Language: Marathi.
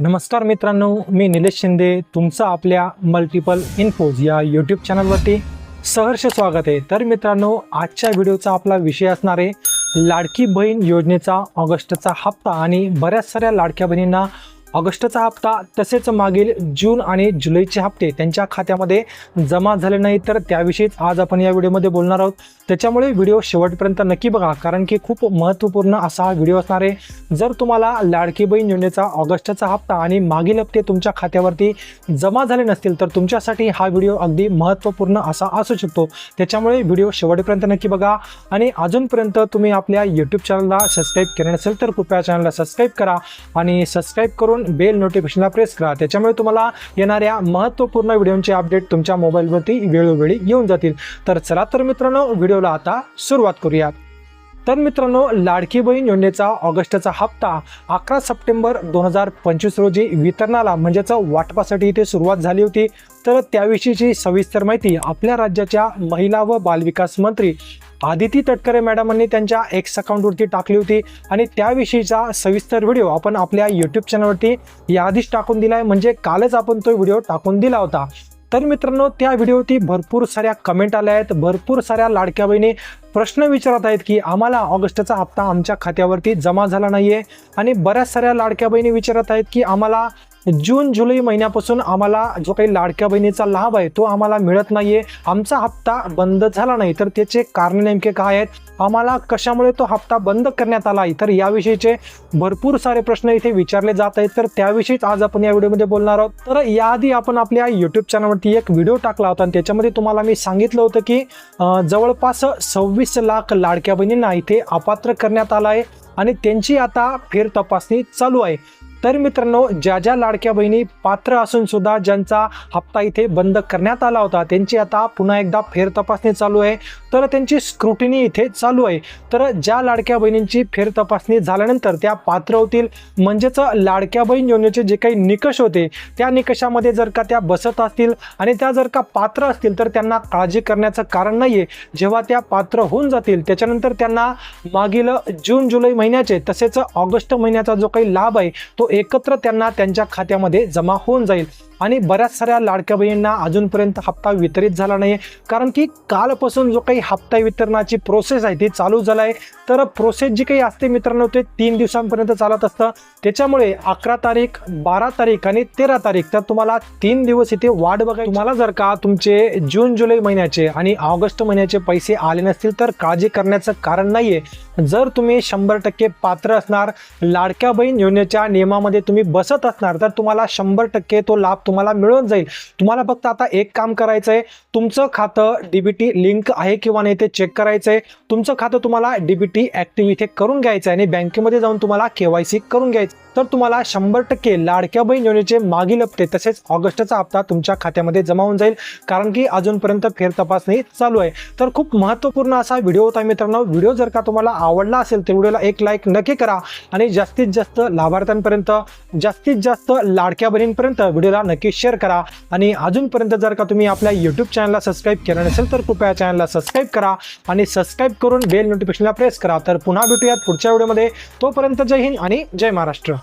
नमस्कार मित्रांनो मी निलेश शिंदे. तुमचं आपल्या मल्टिपल इन्फोज या यूट्यूब चॅनलवरती सहर्ष स्वागत आहे. तर मित्रांनो आजच्या व्हिडिओचा आपला विषय असणार आहे लाडकी बहीण योजनेचा ऑगस्टचा हप्ता आणि बऱ्याच साऱ्या लाडक्या बहिणींना ऑगस्टचा हप्ता तसेच मागील जून आणि जुलैचे हप्ते त्यांच्या खात्यामध्ये जमा झाले नाही तर त्याविषयीच आज आपण या व्हिडिओमध्ये बोलणार आहोत. त्याच्यामुळे व्हिडिओ शेवटपर्यंत नक्की बघा कारण की खूप महत्त्वपूर्ण असा हा व्हिडिओ असणार आहे. जर तुम्हाला लाडकी बहीण योजनेचा ऑगस्टचा हप्ता आणि मागील हप्ते तुमच्या खात्यावरती जमा झाले नसतील तर तुमच्यासाठी हा व्हिडिओ अगदी महत्त्वपूर्ण असा असू शकतो. त्याच्यामुळे व्हिडिओ शेवटपर्यंत नक्की बघा आणि अजूनपर्यंत तुम्ही आपल्या यूट्यूब चॅनलला सबस्क्राईब केले नसेल तर कृपया चॅनलला सबस्क्राईब करा आणि सबस्क्राईब करून बेल नोटिफिकेशनला प्रेस करा. त्याच्यामुळे तुम्हाला येणाऱ्या महत्त्वपूर्ण व्हिडिओचे अपडेट तुमच्या मोबाईलवरती वेळोवेळी येऊन जातील. तर चला तर मित्रांनो व्हिडिओला आता सुरुवात करूयात. तर मित्रांनो लाडकी बहीण योजनेचा ऑगस्टचा हप्ता अकरा सप्टेंबर दोन हजार पंचवीस रोजी वितरणाला म्हणजेच वाटपासाठी इथे सुरुवात झाली होती. तर त्याविषयीची सविस्तर माहिती आपल्या राज्याच्या महिला व बालविकास मंत्री आदिती तटकरे मॅडमांनी त्यांच्या एक्स अकाउंटवरती टाकली होती. आणि त्याविषयीचा सविस्तर व्हिडिओ आपण आपल्या यूट्यूब चॅनलवरती याआधीच टाकून दिला आहे म्हणजे कालच आपण तो व्हिडिओ टाकून दिला होता. तर मित्रांनो त्या व्हिडिओवरती भरपूर साऱ्या कमेंट आल्या आहेत. भरपूर साऱ्या लाडक्या बहिणी प्रश्न विचारत आहेत की आम्हाला ऑगस्टचा हप्ता आमच्या खात्यावरती जमा झाला नाही आहे आणि बऱ्याच साऱ्या लाडक्या बहिणी विचारत आहेत की आम्हाला जून जुलै महिन्यापासून आम्हाला जो काही लाडक्या बहिणीचा लाभ आहे तो आम्हाला मिळत नाहीये. आमचा हप्ता बंद झाला नाही. तर त्याचे कारण नेमके काय आहेत? आम्हाला कशामुळे तो हप्ता बंद करण्यात आला तर याविषयीचे भरपूर सारे प्रश्न इथे विचारले जात आहेत. तर त्याविषयीच आज आपण या व्हिडिओमध्ये बोलणार आहोत. तर याआधी आपण आपल्या युट्यूब चॅनलवरती एक व्हिडिओ टाकला होता आणि त्याच्यामध्ये तुम्हाला मी सांगितलं होतं की जवळपास सव्वीस लाख लाडक्या बहिणींना इथे अपात्र करण्यात आला आहे आणि त्यांची आता फेर तपासणी चालू आहे. तर मित्रांनो ज्या ज्या लाडक्या बहिणी पात्र असून सुद्धा ज्यांचा हप्ता इथे बंद करण्यात आला होता त्यांची आता पुन्हा एकदा फेर तपासणी चालू आहे. तर त्यांची स्क्रुटिनी इथे चालू आहे. तर ज्या लाडक्या बहिणींची फेर तपासणी झाल्यानंतर त्या पात्र होतील. म्हणजेच लाडक्या बहीण योजनेचे जे काही निकष होते त्या निकषामध्ये जर का त्या बसत असतील आणि त्या जर का पात्र असतील तर त्यांना काळजी करण्याचं कारण नाही आहे जेव्हा त्या पात्र होऊन जातील त्याच्यानंतर त्यांना मागील जून जुलै महिन्याचे तसेच ऑगस्ट महिन्याचा जो काही लाभ आहे तो एकत्र त्यांना त्यांच्या खात्यामध्ये जमा होऊन जाईल. आणि बऱ्याच साऱ्या लाडक्या बहिणींना अजूनपर्यंत हप्ता वितरित झाला नाही कारण की कालपासून जो काही हप्ता वितरणाची प्रोसेस आहे ती चालू झाला आहे तर प्रोसेस जी काही असते मित्रांनो ते तीन दिवसांपर्यंत चालत असतं. त्याच्यामुळे अकरा तारीख बारा तारीख आणि तेरा तारीख तर तुम्हाला तीन दिवस इथे वाट बघायची. तुम्हाला जर का तुमचे जून जुलै महिन्याचे आणि ऑगस्ट महिन्याचे पैसे आले नसतील तर काळजी करण्याचं कारण नाहीये. जर तुम्ही शंभर टक्के पात्र असणार लाडक्या बहीण योजनेच्या मध्ये तुम्ही बसत असणार तर तुम्हाला शंभर टक्के तो लाभ तुम्हाला मिळून जाईल. तुम्हाला फक्त आता एक काम करायचं आहे तुमचं खातं डीबीटी लिंक आहे किंवा नाही ते चेक करायचं आहे तुमचं खातं तुम्हाला डीबीटी ऍक्टिव्ह इथे करून घ्यायचं आहे आणि बँकेमध्ये जाऊन तुम्हाला केवायसी करून घ्यायचं तर तुम्हाला शंभर टक्के लाडक्या बहीण योजनेचे मागील हप्ते तसेच ऑगस्टचा हप्ता तुमच्या खात्यामध्ये जमा होऊन जाईल. कारण की अजूनपर्यंत फेर तपासणी चालू आहे. तर खूप महत्त्वपूर्ण असा व्हिडिओ होता मित्रांनो. व्हिडिओ जर का तुम्हाला आवडला असेल तर व्हिडिओला एक लाईक नक्की करा आणि जास्तीत जास्त लाभार्थ्यांपर्यंत जास्तीत जास्त लाडक्या बहिणींपर्यंत व्हिडिओला नक्की शेअर करा. आणि अजूनपर्यंत जर का तुम्ही आपल्या यूट्यूब चॅनलला सबस्क्राईब केलं नसेल तर कृपया चॅनलला सबस्क्राईब करा आणि सबस्क्राईब करून बेल नोटिफिकेशनला प्रेस करा. तर पुन्हा भेटूयात पुढच्या व्हिडिओमध्ये. तोपर्यंत जय हिंद आणि जय महाराष्ट्र.